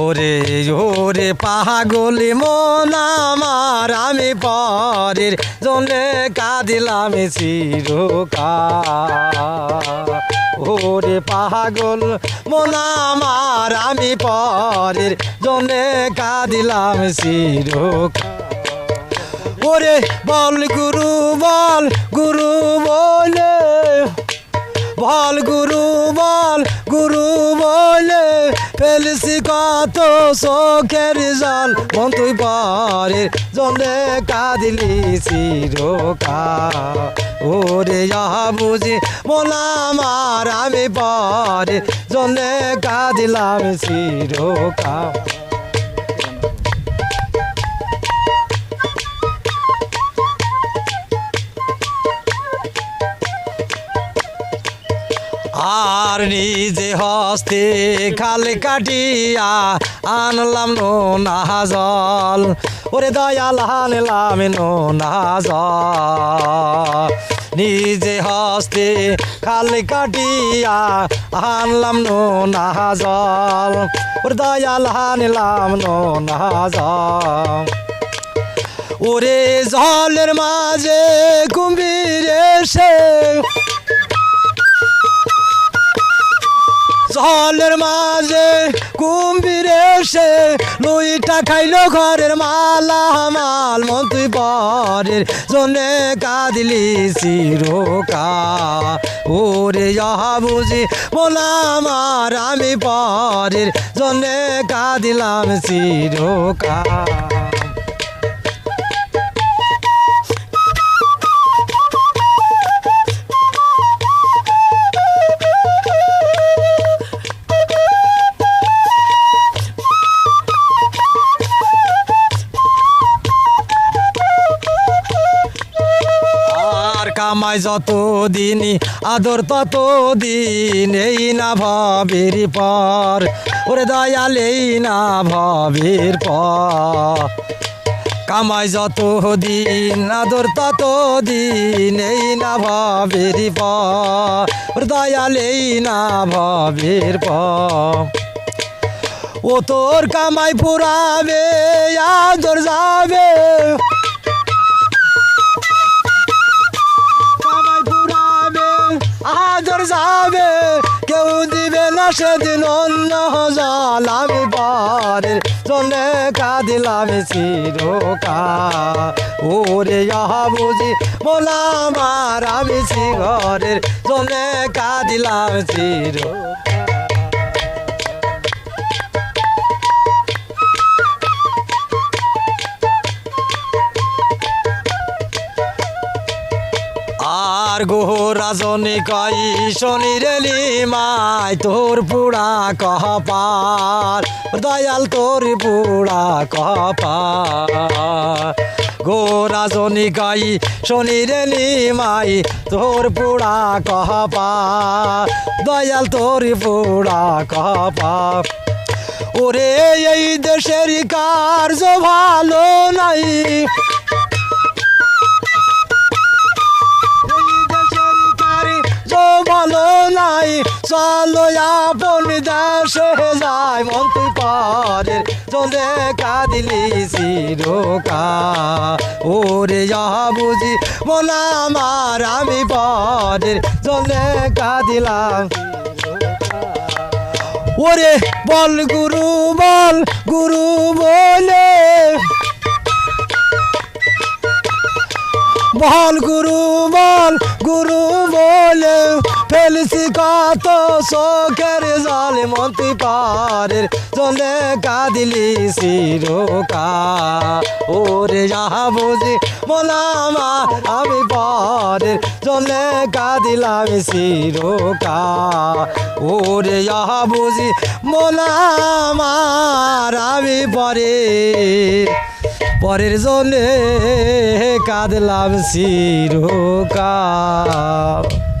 ওরে ওরে পাগলি মন আমার, আমি পরের জন্যে কাঁদিলাম চিরকা ওরে পাগল মন আমার, আমি পরের জন্যে কাঁদিলাম চিরকা ওরে বল গুরু বল গুরু বলে, বল গুরু বল গুরু বলে ফেলছি কত চোখের জল। তুই পরের জন্যে কাঁদিলি চিরকা ওরে যাহা বুঝি আমার আমি পরের জন্যে কাঁদিলাম চিরকা আর নিজে হস্তে খাল কাটিয়া আনলাম নোনা জল ওরে দয়াল আনলাম নোনা জল নিজে হস্তে খাল কাটিয়া আনলাম নোনা জল ওরে দয়াল আনলাম নোনা জল ওরে জলের মাঝে কুম্ভীর এসে জলের মাঝে কুম্ভীর এসে লুইটা খাইলো ঘরের মালা মাল মন পরের জন্যে কাঁদিলি শিরোকা ওরে যাহা বুঝি মোলা আমার, আমি পরের জন্যে কাঁদিলাম চিরকা। কামাই যত দিন আদর তত দিন এই না ভবের পর। ওরে দয়াল, এই না ভবের পর। যত দিন আদর তত দিন এই না ভবের পর। দয়াল, এই না ভবের পর। ও তোর কামাই পুরাবে, আদর যাবে। আদর যাবে, কেউ দিবে না সেদিন অন্য জল আমি পারের জন্যে কাঁদিলাম চিরকা ওরে আহা বুঝি মোলা আমার, আমি ঘরের জন্যে কাঁদিলাম চিরকা আর গোহ রাজনী কই শনি রেলি মাই তোর পুড়া কহ পার দয়াল তোর পুড়া কহ পার গো রাজনী কই শনি রেলি মাই তোর পুড়া কহ পার দয়াল তোর পুড়া কহ পার ওরে এই দেশের কার্য ভালো নাই নাই চলো আপন দেশে যাই তুই পরের চলে কাঁদিলি চিরকা। ওরে যাহা বুঝি মোলা আমার, আমি পরের চলে কাঁদিলাম। ওরে বল, গুরু বল, গুরু বলে। বল, গুরু বল, গুরু বলে ফেলছি কত চোখের জল মন্ত্রী পারের জলে কাঁদিলি চিরকা ওরে যাহা বুঝি মোলামা, আমি পারের জলে কাঁদিলাম চিরকা ওরে যাহা বুঝি মোলামার আমি পরে পরের জলে কাঁদলাম চিরকাল